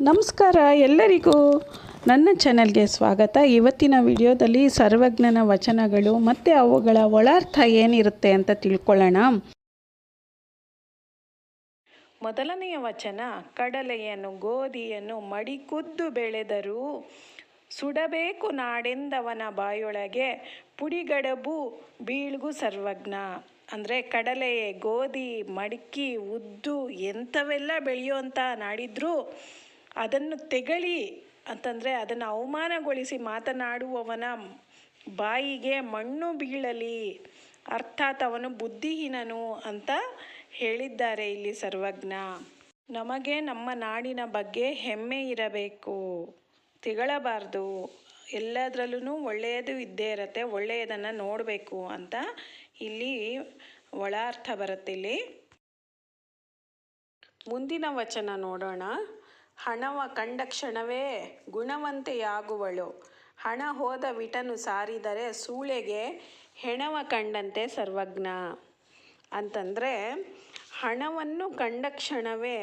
ನಮಸ್ಕಾರ ಎಲ್ಲರಿಗೂ. ನನ್ನ ಚಾನಲ್ಗೆ ಸ್ವಾಗತ. ಇವತ್ತಿನ ವಿಡಿಯೋದಲ್ಲಿ ಸರ್ವಜ್ಞನ ವಚನಗಳು ಮತ್ತು ಅವುಗಳ ಒಳಾರ್ಥ ಏನಿರುತ್ತೆ ಅಂತ ತಿಳ್ಕೊಳ್ಳೋಣ. ಮೊದಲನೆಯ ವಚನ, ಕಡಲೆಯನ್ನು ಗೋಧಿಯನ್ನು ಮಡಿಕುದ್ದು ಬೆಳೆದರೂ ಸುಡಬೇಕು ನಾಡೆಂದವನ ಬಾಯೊಳಗೆ ಪುಡಿಗಡಬು ಬೀಳ್ಗು ಸರ್ವಜ್ಞ. ಅಂದರೆ ಕಡಲೆ, ಗೋಧಿ ಮಡಿಕ್ಕಿ ಉದ್ದು ಎಂಥವೆಲ್ಲ ಬೆಳೆಯುವಂಥ ನಾಡಿದ್ರು ಅದನ್ನು ತೆಗಳಿ ಅಂತಂದರೆ ಅದನ್ನು ಅವಮಾನಗೊಳಿಸಿ ಮಾತನಾಡುವವನ ಬಾಯಿಗೆ ಮಣ್ಣು ಬೀಳಲಿ, ಅರ್ಥಾತ್ ಅವನು ಬುದ್ಧಿಹೀನನು ಅಂತ ಹೇಳಿದ್ದಾರೆ ಇಲ್ಲಿ ಸರ್ವಜ್ಞ. ನಮಗೆ ನಮ್ಮ ನಾಡಿನ ಬಗ್ಗೆ ಹೆಮ್ಮೆ ಇರಬೇಕು. ತಿಗಳಬಾರ್ದು. ಎಲ್ಲದರಲ್ಲೂ ಒಳ್ಳೆಯದು ಇದ್ದೇ ಇರತ್ತೆ, ಒಳ್ಳೆಯದನ್ನು ನೋಡಬೇಕು ಅಂತ ಇಲ್ಲಿ ಒಳ ಅರ್ಥ ಬರುತ್ತೆ ಇಲ್ಲಿ. ಮುಂದಿನ ವಚನ ನೋಡೋಣ. ಹಣವ ಕಂಡ ಕ್ಷಣವೇ ಗುಣವಂತೆಯಾಗುವಳು. ಹಣ ಹೋದ ವಿಟನು ಸಾರಿದರೆ ಸೂಳೆಗೆ ಹೆಣವ ಕಂಡಂತೆ ಸರ್ವಜ್ಞ. ಅಂತಂದರೆ ಹಣವನ್ನು ಕಂಡ ಕ್ಷಣವೇ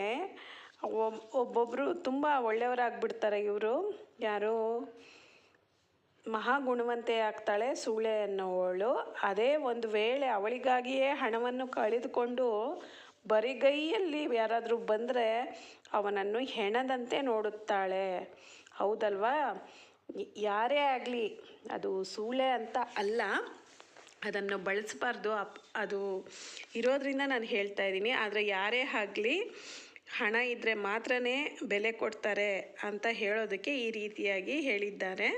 ಒಬ್ ಒಬ್ಬೊಬ್ಬರು ತುಂಬ ಒಳ್ಳೆಯವರಾಗ್ಬಿಡ್ತಾರೆ ಇವರು. ಯಾರು? ಮಹಾಗುಣವಂತೆ ಆಗ್ತಾಳೆ ಸೂಳೆ ಅನ್ನೋವಳು ಅದೇ ಒಂದು ವೇಳೆ ಅವಳಿಗಾಗಿಯೇ ಹಣವನ್ನು ಕಳೆದುಕೊಂಡು ಬರಿಗೈಯಲ್ಲಿ ಯಾರಾದರೂ ಬಂದರೆ ಅವನನ್ನು ಹೆಣದಂತೆ ನೋಡುತ್ತಾಳೆ. ಹೌದಲ್ವಾ? ಯಾರೇ ಆಗಲಿ, ಅದು ಸೂಳೆ ಅಂತ ಅಲ್ಲ, ಅದನ್ನು ಬಳಸಬಾರ್ದು. ಅಪ್, ಅದು ಇರೋದ್ರಿಂದ ನಾನು ಹೇಳ್ತಾ ಇದ್ದೀನಿ. ಆದರೆ ಯಾರೇ ಆಗಲಿ, ಹಣ ಇದ್ದರೆ ಮಾತ್ರನೇ ಬೆಲೆ ಕೊಡ್ತಾರೆ ಅಂತ ಹೇಳೋದಕ್ಕೆ ಈ ರೀತಿಯಾಗಿ ಹೇಳಿದ್ದಾರೆ.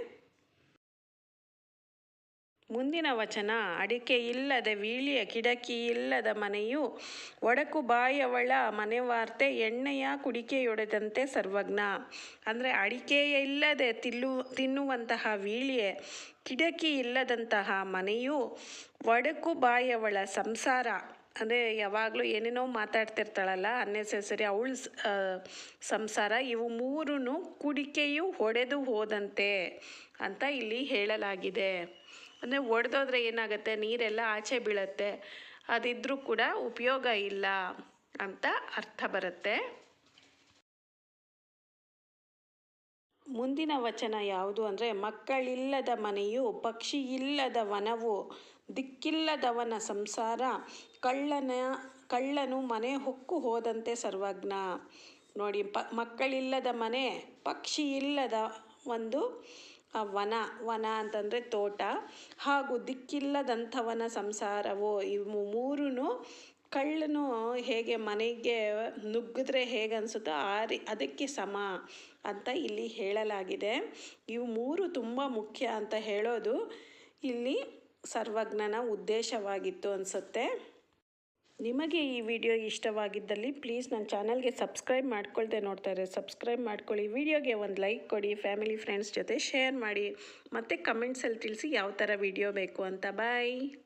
ಮುಂದಿನ ವಚನ, ಅಡಿಕೆ ಇಲ್ಲದ ವೀಳಿಯ ಕಿಡಕಿ ಇಲ್ಲದ ಮನೆಯು, ಒಡಕು ಬಾಯವಳ ಮನೆವಾರ್ತೆ, ಎಣ್ಣೆಯ ಕುಡಿಕೆಯೊಡೆದಂತೆ ಸರ್ವಜ್ಞ. ಅಂದರೆ ಅಡಿಕೆ ಇಲ್ಲದೆ ತಿಲ್ಲು, ತಿನ್ನುವಂತಹ ವೀಳಿಯೆ ಕಿಡಕಿ ಇಲ್ಲದಂತಹ ಮನೆಯು, ಒಡಕು ಬಾಯವಳ ಸಂಸಾರ. ಅಂದರೆ ಯಾವಾಗಲೂ ಏನೇನೋ ಮಾತಾಡ್ತಿರ್ತಾಳಲ್ಲ, ಅನ್ನೆಸೆಸರಿ ಅವಳ ಸಂಸಾರ, ಇವು ಮೂರೂ ಕುಡಿಕೆಯು ಹೊಡೆದು ಹೋದಂತೆ ಅಂತ ಇಲ್ಲಿ ಹೇಳಲಾಗಿದೆ. ಅಂದರೆ ಒಡೆದೋದ್ರೆ ಏನಾಗುತ್ತೆ? ನೀರೆಲ್ಲ ಆಚೆ ಬೀಳತ್ತೆ. ಅದಿದ್ರೂ ಕೂಡ ಉಪಯೋಗ ಇಲ್ಲ ಅಂತ ಅರ್ಥ ಬರುತ್ತೆ. ಮುಂದಿನ ವಚನ ಯಾವುದು ಅಂದರೆ, ಮಕ್ಕಳಿಲ್ಲದ ಮನೆಯು ಪಕ್ಷಿ ಇಲ್ಲದ ವನವು? ದಿಕ್ಕಿಲ್ಲದವನ ಸಂಸಾರ ಕಳ್ಳನ, ಕಳ್ಳನು ಮನೆ ಹೊಕ್ಕು ಹೋದಂತೆ ಸರ್ವಜ್ಞ. ನೋಡಿ, ಪ ಮಕ್ಕಳಿಲ್ಲದ ಮನೆ, ಪಕ್ಷಿ ಇಲ್ಲದ ಒಂದು ವನ ವನ ಅಂತಂದರೆ ತೋಟ. ಹಾಗೂ ದಿಕ್ಕಿಲ್ಲದಂಥವನ ಸಂಸಾರವು, ಇವು ಮೂರೂ ಕಳ್ಳನು ಹೇಗೆ ಮನೆಗೆ ನುಗ್ಗಿದ್ರೆ ಹೇಗೆ ಅನಿಸುತ್ತೋ ಆ ರೀ, ಅದಕ್ಕೆ ಸಮ ಅಂತ ಇಲ್ಲಿ ಹೇಳಲಾಗಿದೆ. ಇವು ಮೂರು ತುಂಬ ಮುಖ್ಯ ಅಂತ ಹೇಳೋದು ಇಲ್ಲಿ ಸರ್ವಜ್ಞನ ಉದ್ದೇಶವಾಗಿತ್ತು ಅನಿಸುತ್ತೆ. ನಿಮಗೆ ಈ ವಿಡಿಯೋ ಇಷ್ಟವಾಗಿದ್ದಲ್ಲಿ ಪ್ಲೀಸ್ ನನ್ನ ಚಾನಲ್ಗೆ ಸಬ್ಸ್ಕ್ರೈಬ್ ನೋಡ್ತಾ ಇದ್ದಾರೆ ಸಬ್ಸ್ಕ್ರೈಬ್ ಮಾಡ್ಕೊಳ್ಳಿ. ವಿಡಿಯೋಗೆ ಒಂದು ಲೈಕ್ ಕೊಡಿ, ಫ್ಯಾಮಿಲಿ, ಫ್ರೆಂಡ್ಸ್ ಜೊತೆ ಶೇರ್ ಮಾಡಿ. ಮತ್ತು ಕಮೆಂಟ್ಸಲ್ಲಿ ತಿಳಿಸಿ ಯಾವ ಥರ ವಿಡಿಯೋ ಬೇಕು ಅಂತ. ಬಾಯ್.